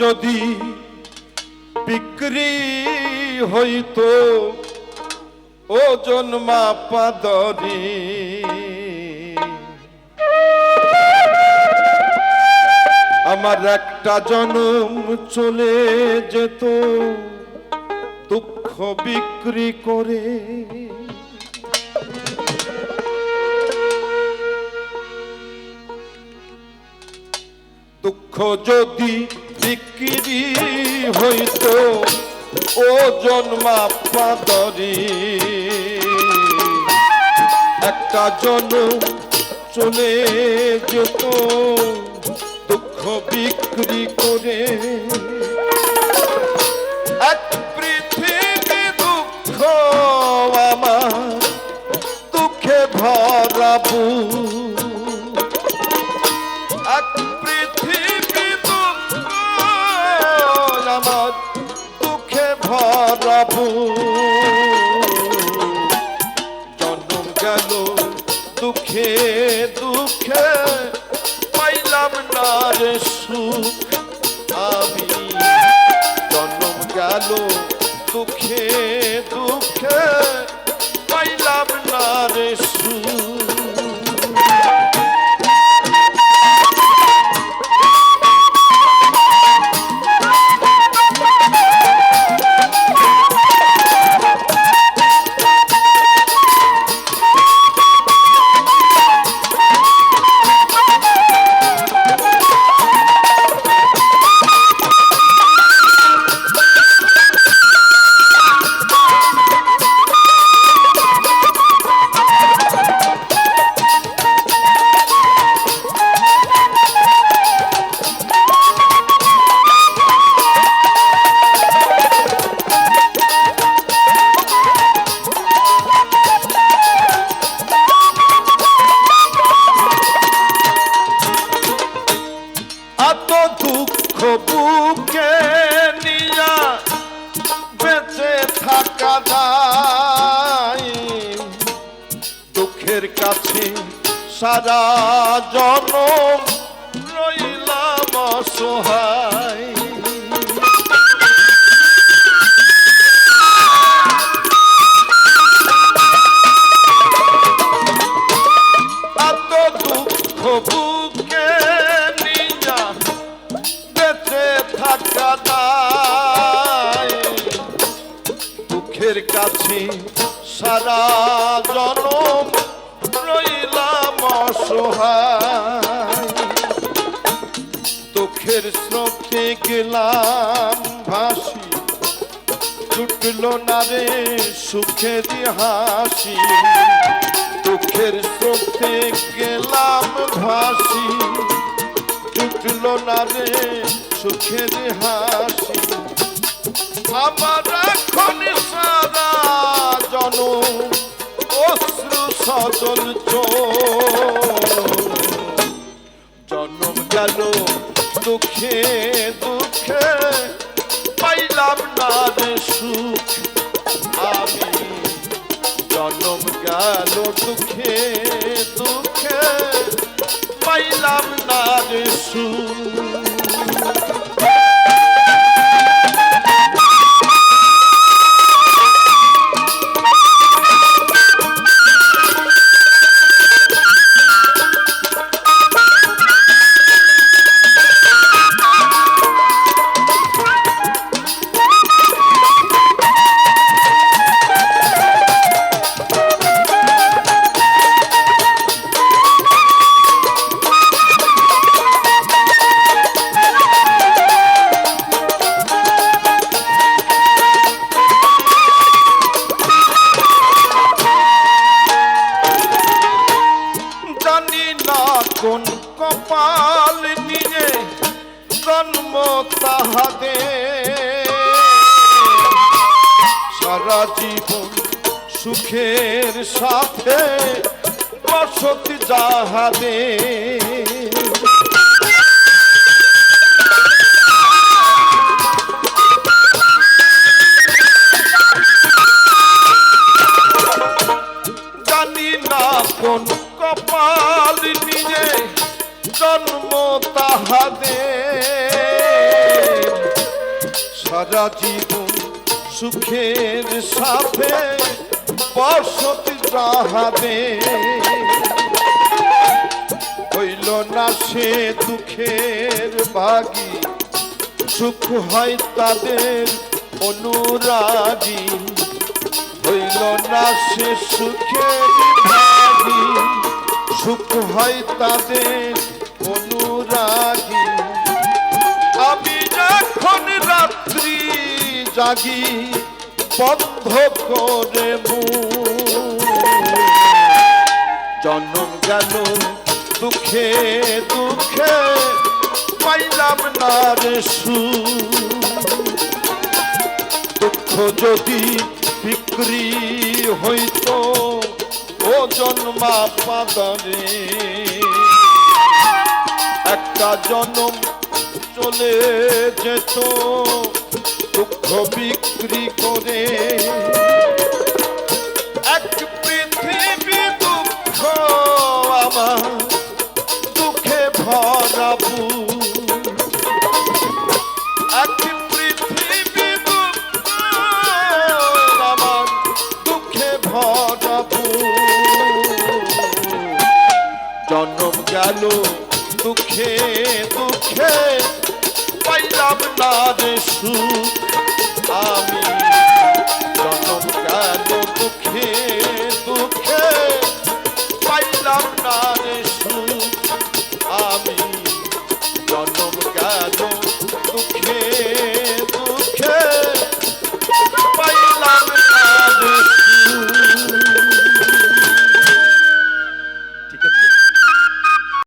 যদি বিক্রি হইতো, ওজন মাপাদরি আমার একটা জনম চলে যেত, দুঃখ বিক্রি করে। দুঃখ যদি বিক্রি হইতো ওজন মাপাদরি একটা জন চলে যেত, দুঃখ বিক্রি করে। এক দুঃখ দুঃখে ভরাবু এক দুঃখে দুঃখে পাইলাম না রে সুখ। বুকে নিয়া বেঁচে থাকা দাই দুঃখের কাছে সারা জনম রইলাম অসহায়। দুঃখের কাছে সারা জনম রইলাম অসহায়। দুঃখের স্রোতে গেলাম ভাসি, ছুটল না রে সুখের হাসি। দুঃখের স্রোতে গেলাম ভাসি জুটল না রে সুখের হাসি। আমার অশ্রু সজল জন্ম গেল দুঃখে দুঃখে, পাইলাম না রে সুখ। আমি জন্ম দুঃখে দুঃখে, পাইলাম না রে সুখ। সারা জীবন সুখের সাথে বসতি না কোন কপাল নিয়ে জন্ম তাহাদের। সারা জীবন সুখের সাথে বসতি যাহাবে হইল না সে দুঃখের ভাগী সুখ হয় তাদের অনুরাগী। হইল না সে সুখের ভাগী সুখ হয় তাদের অনুরাগী। জাগি বন্ধ করে জন্ম গেল দুঃখে দুঃখে, পাইলাম না রে সুখ। দুঃখ যদি বিক্রি হইতো, ও জন্মা পাদরে একটা জন্ম চলে যেত দুঃখ বিক্রি করে আপনার সুখ। আমি জনম কেন দুঃখে দুঃখে পাইলাম না রে সুখ। আমি জনম কেন